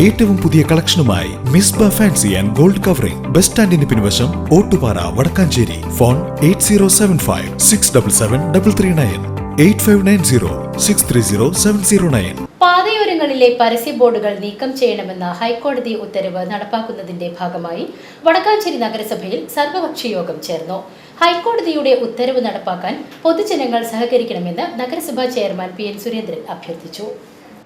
ഏറ്റവും പുതിയ കളക്ഷനുമായി Misba fancy and gold covering. Bus സ്റ്റാൻഡിന് പിൻവശം Ottupara Vadakkanchery. Phone eight zero seven five six double seven double three nine. Eight five nine zero six three zero seven zero nine. പാതയോരങ്ങളിലെ പരസ്യ ബോർഡുകൾ നീക്കം ചെയ്യണമെന്ന ഹൈക്കോടതി ഉത്തരവ് നടപ്പാക്കുന്നതിന്റെ ഭാഗമായി വടക്കാഞ്ചേരി നഗരസഭയിൽ സർവകക്ഷി യോഗം ചേർന്നു. ഹൈക്കോടതിയുടെ ഉത്തരവ് നടപ്പാക്കാൻ പൊതുജനങ്ങൾ സഹകരിക്കണമെന്ന് നഗരസഭാ ചെയർമാൻ പി എൻ സുരേന്ദ്രൻ അഭ്യർത്ഥിച്ചു.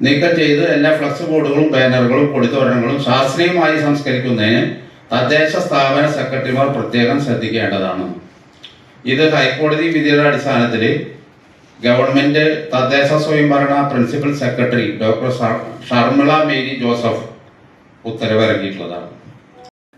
നീക്കം ചെയ്ത് എല്ലാ ഫ്ലക്സ് ബോർഡുകളും ബാനറുകളും കൊടിത്തോരണങ്ങളും ശാസ്ത്രീയമായി സംസ്കരിക്കുന്നതിന് തദ്ദേശ സ്ഥാപന സെക്രട്ടറിമാർ പ്രത്യേകം ശ്രദ്ധിക്കേണ്ടതാണ്. ഇത് ഹൈക്കോടതി വിധിയുടെ അടിസ്ഥാനത്തിൽ ഗവൺമെന്റ് തദ്ദേശ സ്വയംഭരണ പ്രിൻസിപ്പൽ സെക്രട്ടറി ഡോക്ടർ ഷർ- ഷർമിള മേരി ജോസഫ് ഉത്തരവിറക്കിയിട്ടുള്ളതാണ്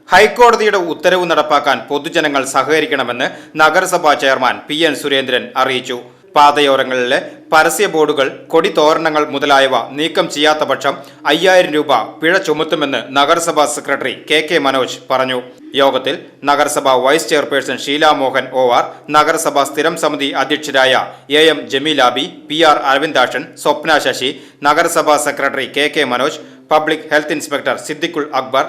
ഹൈക്കോടതിയുടെ ഉത്തരവ് നടപ്പാക്കാൻ പൊതുജനങ്ങൾ സഹകരിക്കണമെന്ന് നഗരസഭാ ചെയർമാൻ പി എൻ സുരേന്ദ്രൻ അറിയിച്ചു. പാതയോരങ്ങളിലെ പരസ്യ ബോർഡുകൾ കൊടിതോരണങ്ങൾ മുതലായവ നീക്കം ചെയ്യാത്ത പക്ഷം അയ്യായിരം രൂപ പിഴ ചുമത്തുമെന്ന് നഗരസഭാ സെക്രട്ടറി കെ കെ മനോജ് പറഞ്ഞു. യോഗത്തിൽ നഗരസഭാ vice chairperson Sheela Mohan O R നഗരസഭാ സ്ഥിരം സമിതി അധ്യക്ഷരായ A M Jameelabi P R Aravindakshan Swapna Sasi നഗരസഭാ secretary K K Manoj public health inspector Siddiqul Akbar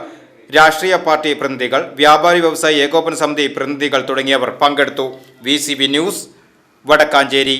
രാഷ്ട്രീയ പാർട്ടി പ്രതിനിധികൾ വ്യാപാരി വ്യവസായി ഏകോപന സമിതി പ്രതിനിധികൾ തുടങ്ങിയവർ പങ്കെടുത്തു. V news Vadakkanchery.